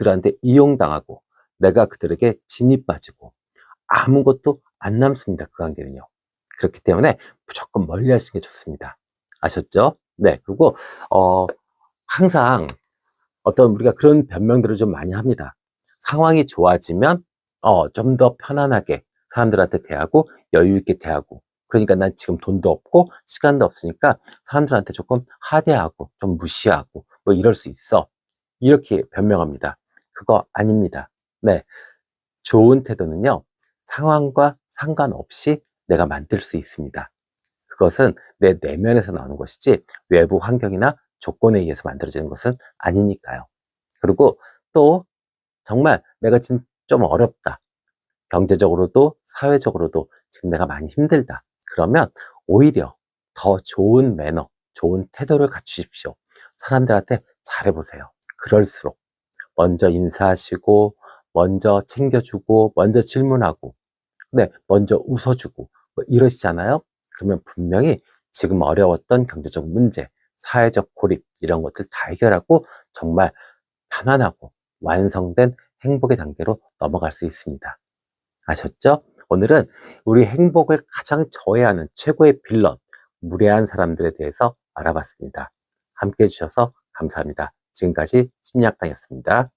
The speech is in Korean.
그들한테 이용당하고 내가 그들에게 진이 빠지고 아무것도 안 남습니다. 그 관계는요. 그렇기 때문에 무조건 멀리 하시는 게 좋습니다. 아셨죠? 네. 그리고, 어, 항상 어떤 우리가 그런 변명들을 좀 많이 합니다. 상황이 좋아지면, 어, 좀 더 편안하게 사람들한테 대하고 여유 있게 대하고 그러니까 난 지금 돈도 없고 시간도 없으니까 사람들한테 조금 하대하고 좀 무시하고 뭐 이럴 수 있어. 이렇게 변명합니다. 그거 아닙니다. 네. 좋은 태도는요, 상황과 상관없이 내가 만들 수 있습니다. 그것은 내 내면에서 나오는 것이지 외부 환경이나 조건에 의해서 만들어지는 것은 아니니까요. 그리고 또 정말 내가 지금 좀 어렵다. 경제적으로도 사회적으로도 지금 내가 많이 힘들다. 그러면 오히려 더 좋은 매너, 좋은 태도를 갖추십시오. 사람들한테 잘해보세요. 그럴수록 먼저 인사하시고, 먼저 챙겨주고, 먼저 질문하고, 네, 먼저 웃어주고, 뭐 이러시잖아요? 그러면 분명히 지금 어려웠던 경제적 문제, 사회적 고립, 이런 것들 다 해결하고 정말 편안하고 완성된 행복의 단계로 넘어갈 수 있습니다. 아셨죠? 오늘은 우리 행복을 가장 저해하는 최고의 빌런, 무례한 사람들에 대해서 알아봤습니다. 함께 해주셔서 감사합니다. 지금까지 심리학당이었습니다.